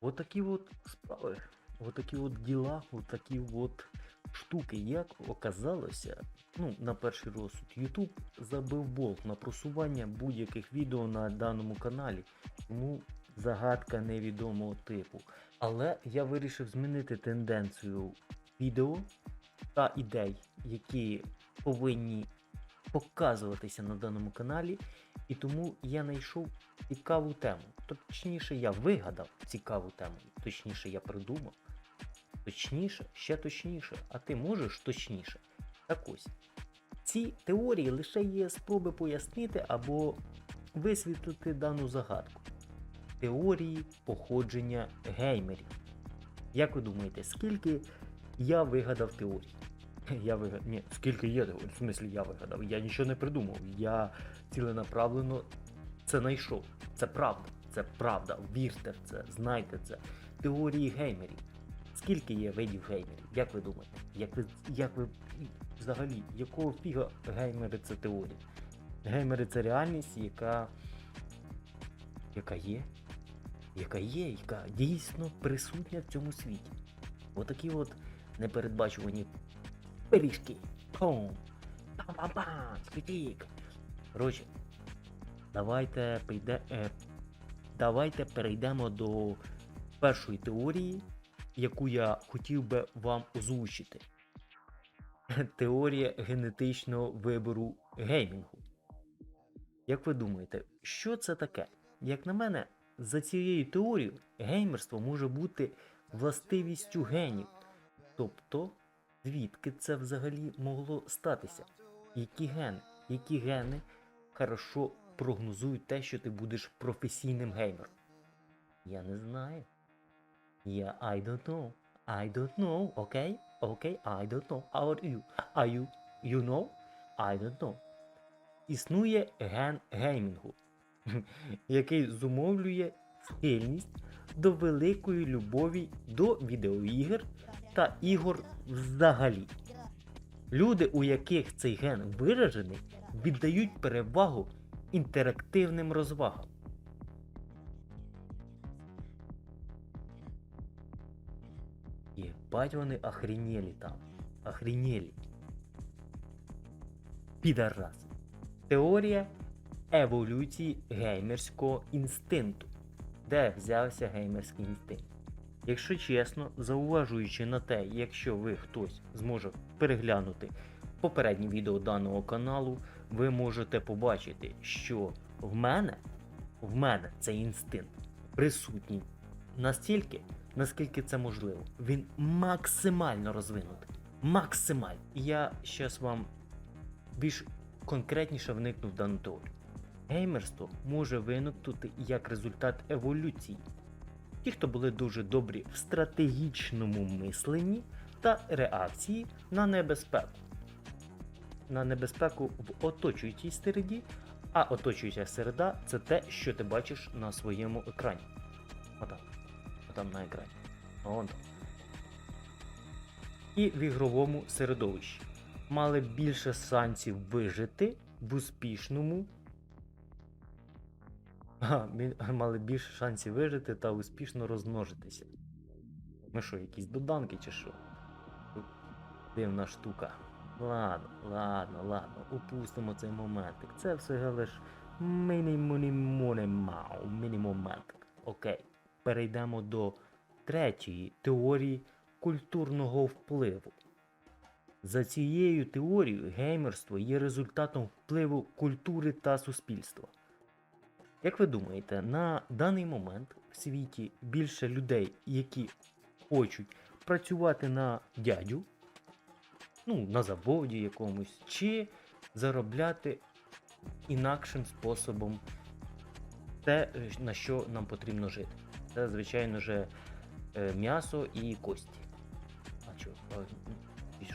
Отакі от справи, отакі от діла, отакі от штуки. Як оказалося, ну, на перший розсуд, YouTube забив болт на просування будь-яких відео на даному каналі. Тому загадка невідомого типу. Але я вирішив змінити тенденцію відео та ідей, які повинні показуватися на даному каналі. І тому я знайшов цікаву тему. Точніше, я вигадав цікаву тему. Точніше, я придумав. Точніше, ще точніше. А ти можеш точніше? Так ось. Ці теорії лише є спроби пояснити або висвітлити дану загадку. Теорії походження геймерів. Як ви думаєте, скільки я вигадав теорій? Я вигадав. Ні, скільки є? В смислі я вигадав. Я нічого не придумав. Я ціленаправлено це знайшов. Це правда. Це правда. Вірте в це, знайте це. Теорії геймерів. Скільки є видів геймерів? Як ви думаєте? Як ви, як ви взагалі, якого фіга геймери це теорія? Геймери це реальність, яка. яка є. Яка є, яка дійсно присутня в цьому світі. Отакі от непередбачувані пиріжки. Пум! Пам-пам-пам! Сквітік! Коротше, давайте прийде, е, давайте перейдемо до першої теорії, яку я хотів би вам озвучити. Теорія генетичного вибору геймінгу. Як ви думаєте, що це таке? Як на мене, за цією теорією геймерство може бути властивістю генів. Тобто, звідки це взагалі могло статися? Які гени? Які гени хорошо прогнозують те, що ти будеш професійним геймером? Я не знаю. Я I don't know. I don't know, окей? Окей, I don't know. How are you? Are you? You know? I don't know. Існує ген геймінгу, який зумовлює схильність до великої любові до відеоігр та ігор взагалі. Люди, у яких цей ген виражений, віддають перевагу інтерактивним розвагам. Єбать вони охренели там. Охренели. Підарас. Теорія еволюції геймерського інстинкту. Де взявся геймерський інстинкт? Якщо чесно, зауважуючи на те, якщо ви хтось зможе переглянути попереднє відео даного каналу, ви можете побачити, що в мене, в мене цей інстинкт присутній настільки, наскільки це можливо. Він максимально розвинутий. Максимально. Я зараз вам більш конкретніше вникну в дану теорію. Геймерство може виникнути як результат еволюції. Ті, хто були дуже добрі в стратегічному мисленні та реакції на небезпеку. На небезпеку в оточуючій середі, а оточуюча середа це те, що ти бачиш на своєму екрані. Отам. Отам на екрані. Вон там. І в ігровому середовищі. Мали більше шансів вижити в успішному. Мали більше шансів вижити та успішно розмножитися. Ми що, якісь доданки чи що? Дивна штука. Ладно, ладно, ладно, упустимо цей моментик. Це все лиш міні-муні-муні-мау, міні-моментик. Окей. Перейдемо до третьої теорії культурного впливу. За цією теорією, геймерство є результатом впливу культури та суспільства. Як ви думаєте, на даний момент в світі більше людей, які хочуть працювати на дядю, ну, на заводі якомусь, чи заробляти інакшим способом те, на що нам потрібно жити? Це, звичайно же, е, м'ясо і кості. А чого? Що?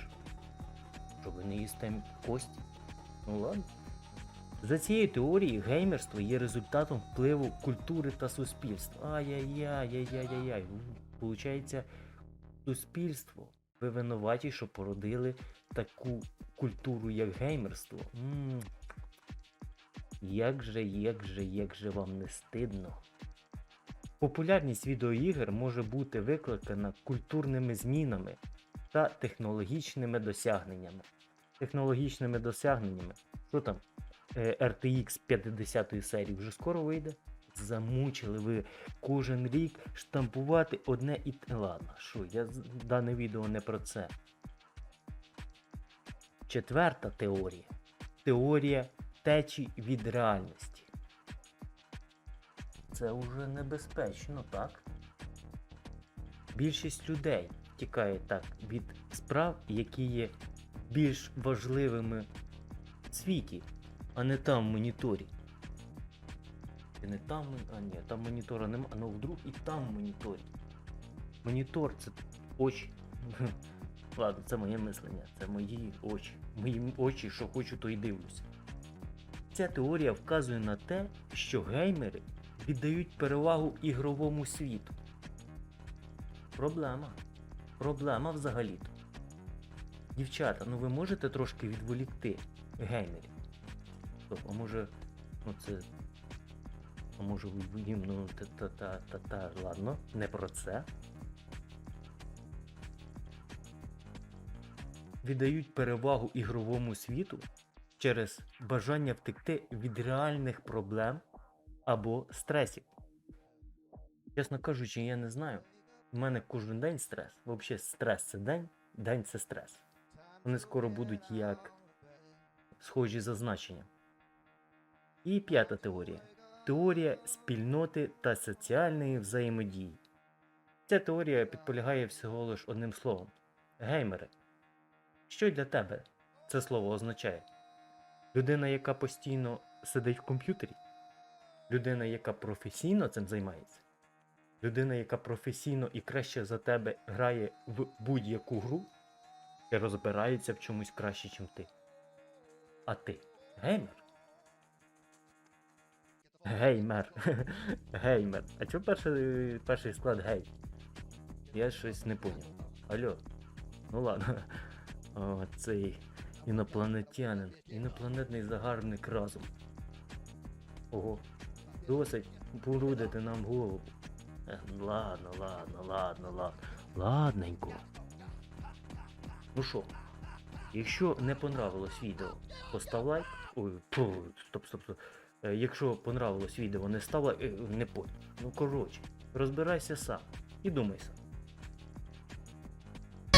Що ви не їсте кості? Ну ладно. За цією теорією, геймерство є результатом впливу культури та суспільства. Ай-яй-яй-яй-яй-яй. Получається, суспільство. Ви винуваті, що породили таку культуру, як геймерство. м Як же, як же, як же вам не стидно? Популярність відеоігр може бути викликана культурними змінами та технологічними досягненнями. Технологічними досягненнями. Що там? Е, RTX 50 серії вже скоро вийде. Замучили ви кожен рік штампувати одне і те. Ладно, що, я дане відео не про це. Четверта теорія. Теорія течі від реальності. Це вже небезпечно, так? Більшість людей тікає так від справ, які є більш важливими в світі, а не там в моніторі. Чи не там, а ні, там монітора нема, а ну вдруг і там в моніторі. Монітор це очі. Ладно, це моє мислення, це мої очі. Мої очі, що хочу, то й дивлюся. Ця теорія вказує на те, що геймери віддають перевагу ігровому світу. Проблема. Проблема взагалі-то. Дівчата, ну ви можете трошки відволікти геймерів? Стоп, а може, ну це. А може їм, ну та-та-та-та-та, ладно, не про це. Віддають перевагу ігровому світу через бажання втекти від реальних проблем або стресів. Чесно кажучи, я не знаю. У мене кожен день стрес. Взагалі, стрес це день, день це стрес. Вони скоро будуть як схожі за значенням. І п'ята теорія. Теорія спільноти та соціальної взаємодії. Ця теорія підполягає всього лиш одним словом геймери. Що для тебе це слово означає? Людина, яка постійно сидить в комп'ютері? Людина, яка професійно цим займається? Людина, яка професійно і краще за тебе грає в будь-яку гру і розбирається в чомусь краще, ніж ти. А ти геймер? Геймер. Геймер. А чого перший, перший склад гей? Я щось не поняв. Алло. Ну ладно. О, цей інопланетянин. Інопланетний загарбник разом. Ого. Досить порудити нам голову. Ладно, ладно, ладно, ладно. Ладненько. Ну що, якщо не понравилось відео, постав лайк. Ой, стоп, стоп, стоп. Е, Якщо понравилось відео, не стало е, не потім. Ну коротше, розбирайся сам і думай сам.